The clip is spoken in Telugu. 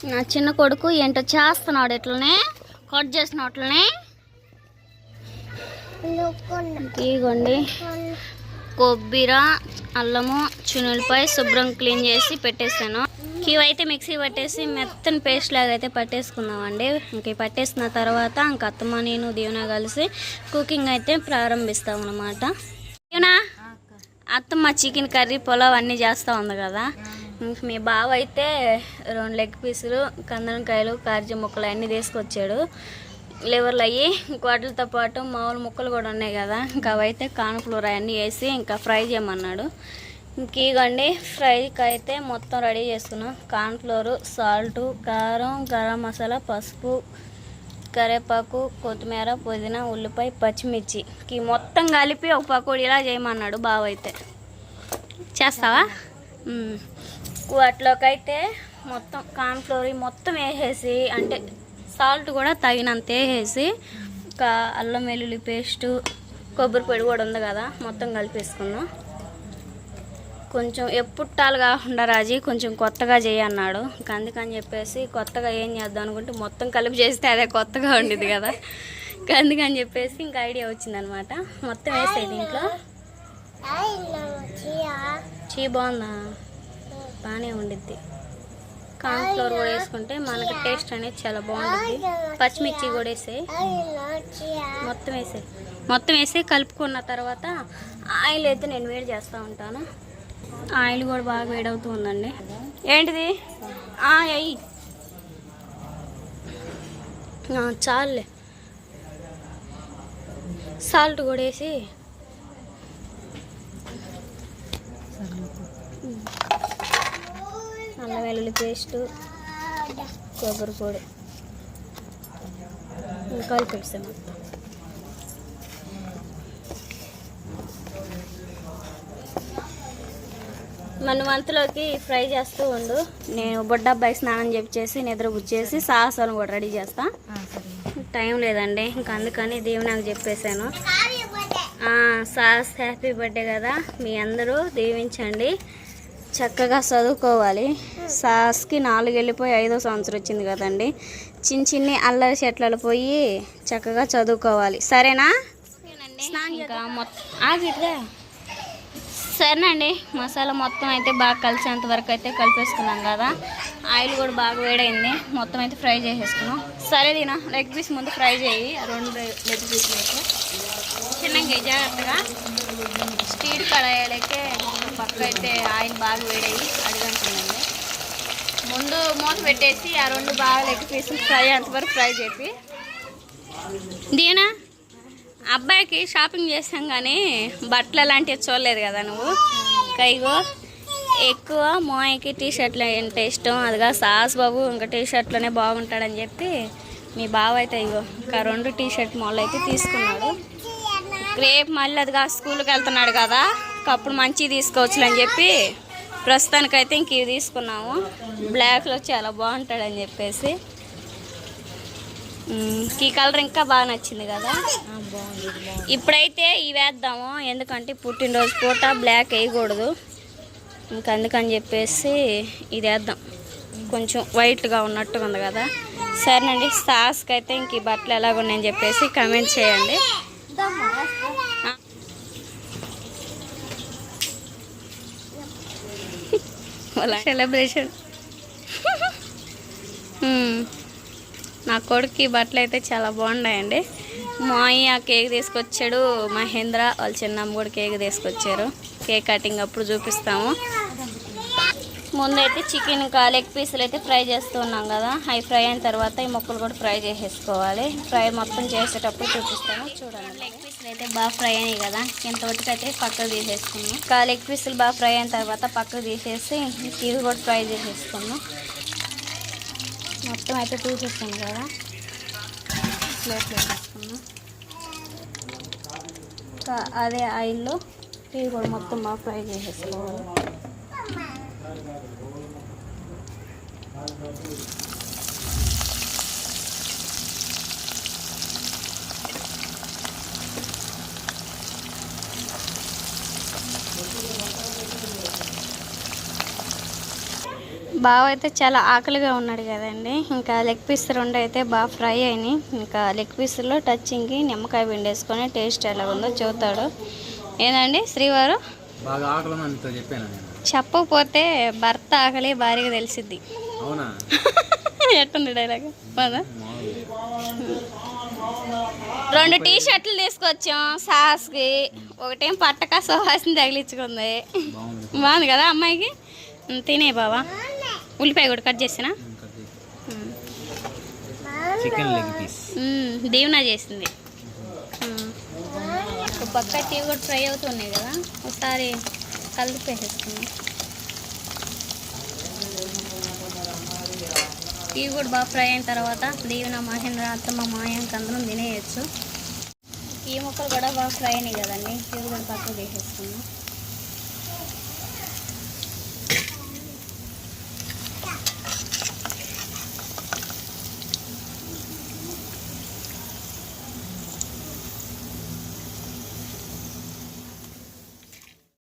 నా చిన్న కొడుకు ఏంటో చేస్తున్నాడు ఇట్లనే కట్ చేసినట్లనే ఇగోండి. కొబ్బరి అల్లము చునులపై శుభ్రం క్లీన్ చేసి పెట్టేసాను ఇవైతే మిక్సీ పట్టేసి మెత్తని పేస్ట్ లాగా అయితే పట్టేసుకున్నామండి ఇంక పట్టేసిన తర్వాత ఇంక అత్తమ్మ నేను దీవెన కలిసి కుకింగ్ అయితే ప్రారంభిస్తాం అనమాట దీవెనా అత్తమ్మ చికెన్ కర్రీ పొలావ్ అన్నీ చేస్తూ ఉంది కదా. మీ బావ అయితే రెండు లెగ్ పీసులు కందనకాయలు కార్జీ ముక్కలు అన్నీ తీసుకొచ్చాడు. లివర్లు అయ్యి వాటితో పాటు మామూలు ముక్కలు కూడా ఉన్నాయి కదా. ఇంకా అవైతే కానుకలూర అవన్నీ వేసి ఇంకా ఫ్రై చేయమన్నాడు. ఇంక ఇగండి ఫ్రైకి అయితే మొత్తం రెడీ చేసుకున్నాం కార్న్ఫ్లోరు సాల్టు కారం గరం మసాలా పసుపు కరివేపాకు కొత్తిమీర పుదీనా ఉల్లిపాయ పచ్చిమిర్చి. ఈ మొత్తం కలిపి ఒక పకోడీ ఇలా చేయమన్నాడు బావ అయితే. చేస్తావా? వాటిలోకైతే మొత్తం కార్న్ఫ్లోర్ మొత్తం వేసేసి అంటే సాల్ట్ కూడా తగినంత వేసేసి ఇంకా అల్లం వెల్లుల్లి పేస్టు కొబ్బరి పొడి కూడా ఉంది కదా మొత్తం కలిపేసుకున్నాం. కొంచెం ఎప్పుట్టాలు కాకుండా రాజీ కొంచెం కొత్తగా చేయన్నాడు అందుకని చెప్పేసి కొత్తగా ఏం చేద్దాం అనుకుంటే మొత్తం కలిపి చేస్తే అదే కొత్తగా ఉండేది కదా. అందుకని చెప్పేసి ఇంకా ఐడియా వచ్చిందనమాట. మొత్తం వేసేది దీంట్లో. చీ బాగుందా? బాగానే ఉండిద్ది. కార్న్ఫ్లోర్ కూడా వేసుకుంటే మనకి టేస్ట్ అనేది చాలా బాగుంటుంది పచ్చిమిర్చి కూడా వేసే. మొత్తం వేసే. మొత్తం వేసి కలుపుకున్న తర్వాత ఆయిల్ అయితే నేను వేడి చేస్తూ ఉంటాను. ఆయిల్ కూడా బాగా వేడవుతూ ఉందండి. ఏంటిది? అయ్యి ఎయ్ చాలులే. సాల్ట్ కూడా వేసి. అల్లం వెల్లుల్లి పేస్టు కొబ్బరి పొడి కలిపేసాం మొత్తం మన వంతులోకి ఫ్రై చేస్తూ ఉండు. నేను బొడ్డబ్బాయి స్నానం చెప్పేసి నిద్ర బుచ్చేసి సాహసాలను కూడా రెడీ చేస్తా. టైం లేదండి ఇంకా అందుకని దేవుని నాకు చెప్పేశాను. సాస్ హ్యాపీ బర్త్డే కదా మీ అందరూ దీవించండి. చక్కగా చదువుకోవాలి. సాస్కి నాలుగు వెళ్ళిపోయి ఐదో సంవత్సరం వచ్చింది కదండి. చిన్న చిన్ని అల్లరి చెట్లలో పోయి చక్కగా చదువుకోవాలి. సరేనా? ఇంకా మొత్తం ఆగిట్గా సరేనండి. మసాలా మొత్తం అయితే బాగా కలిసేంత వరకు అయితే కలిపేసుకున్నాం కదా. ఆయిల్ కూడా బాగా వేడైంది. మొత్తం అయితే ఫ్రై చేసేసుకున్నాం. సరే దీనా లెగ్ పీస్ ముందు ఫ్రై చేయి. రెండు లెగ్ పీస్లు అయితే. చిన్నగా జాగ్రత్తగా. స్టీల్ కడాయిలకే పక్క ఆయిల్ బాగా వేడయ్యి అడిగంటుందండి ముందు మూత పెట్టేసి ఆ రెండు బాగా లెగ్ పీసులు ఫ్రై అంతవరకు ఫ్రై చేసి దీనా? అబ్బాయికి షాపింగ్ చేసాం కానీ బట్టలు అలాంటివి చూడలేదు కదా నువ్వు? కైగో ఎక్కువ మోయకి టీ షర్ట్లు అంటే ఇష్టం. అదిగా సాస్ బాబు ఇంకా టీ షర్ట్లోనే బాగుంటాడని చెప్పి మీ బావ అయితే ఇగో ఇంకా రెండు టీ షర్ట్ మొదలు అయితే తీసుకున్నాడు. రేపు మళ్ళీ అదిగా స్కూల్కి వెళ్తున్నాడు కదా? అప్పుడు మంచివి తీసుకోవచ్చు అని చెప్పి ప్రస్తుతానికైతే ఇంక ఇవి తీసుకున్నాము. బ్లాక్లో చాలా బాగుంటాడని చెప్పేసి. ఈ కలర్ ఇంకా బాగా నచ్చింది కదా. ఇప్పుడైతే ఇవి వేద్దాము. ఎందుకంటే పుట్టినరోజు పూట బ్లాక్ వేయకూడదు. ఇంకా అందుకని చెప్పేసి ఇది వేద్దాం. కొంచెం వైట్గా ఉన్నట్టుగా ఉంది కదా. సరేనండి సాస్కి అయితే ఇంక ఈ బట్టలు ఎలాగున్నాయని చెప్పేసి కమెంట్ చేయండి ఆ. వాళ్ళ సెలబ్రేషన్. నా కొడుకు ఈ బట్టలు అయితే చాలా బాగున్నాయండి. మా అయ్య కేక్ తీసుకొచ్చాడు మహేంద్ర వాళ్ళ చిన్నమ్మ కూడా కేక్ తీసుకొచ్చారు. కేక్ కటింగ్ అప్పుడు చూపిస్తాము. ముందైతే చికెన్ లెగ్ పీసులు అయితే ఫ్రై చేస్తున్నాం కదా. అవి ఫ్రై అయిన తర్వాత ఈ మొక్కలు కూడా ఫ్రై చేసేసుకోవాలి. ఫ్రై మొత్తం చేసేటప్పుడు చూపిస్తాము చూడండి. లెగ్ పీసులు అయితే బాగా ఫ్రై అయినాయి కదా. ఇంతవరకు అయితే పక్కకు తీసేసుకున్నాం. కా లెగ్ పీసులు బాగా ఫ్రై అయిన తర్వాత పక్కకు తీసేసి ఇవి కూడా ఫ్రై చేసేసుకున్నాం. మొత్తం అయితే తీసేస్తాను కదా. ప్లేట్లో వేసుకున్నాం అదే ఆయిల్లో ఇవి కూడా మొత్తం బాగా ఫ్రై చేసేసుకోవాలి. బావ అయితే చాలా ఆకలిగా ఉన్నాడు కదండి. ఇంకా లెగ్ పీస్ రెండు అయితే బాగా ఫ్రై అయినాయి. ఇంకా లెగ్ పీస్లో టచింగ్కి నిమ్మకాయ పిండేసుకొని టేస్ట్ ఎలా ఉందో చూస్తాడు ఏందండి శ్రీవారు? బాగా ఆకలి చెప్పాను చెప్పకపోతే భర్త ఆకలి భార్యగా తెలిసిద్ది. ఎట్టుంది డైలాగ్ బాగా రెండు టీ షర్ట్లు తీసుకొచ్చాం సాస్కి. ఒకటేం పట్టక సుహాసిని తగిలించుకుంది. బాగుంది. కదా అమ్మాయికి? తినే బావా? ఉల్లిపాయ కూడా కట్ చేసినా? దీవెన చేసింది. ఒక పక్క టీ కూడా ఫ్రై అవుతున్నాయి కదా. ఒకసారి కలిపేసేసుకున్నాం ఇవి కూడా బాగా ఫ్రై అయిన తర్వాత దీవెన మహేంద్ర అత్తమ్మ మాయాంక అందరం తినేయచ్చు. ఈ ముక్కలు కూడా బాగా ఫ్రై అయినాయి కదండి. ఇవి కూడా పక్కకు తీసేసుకున్నాం.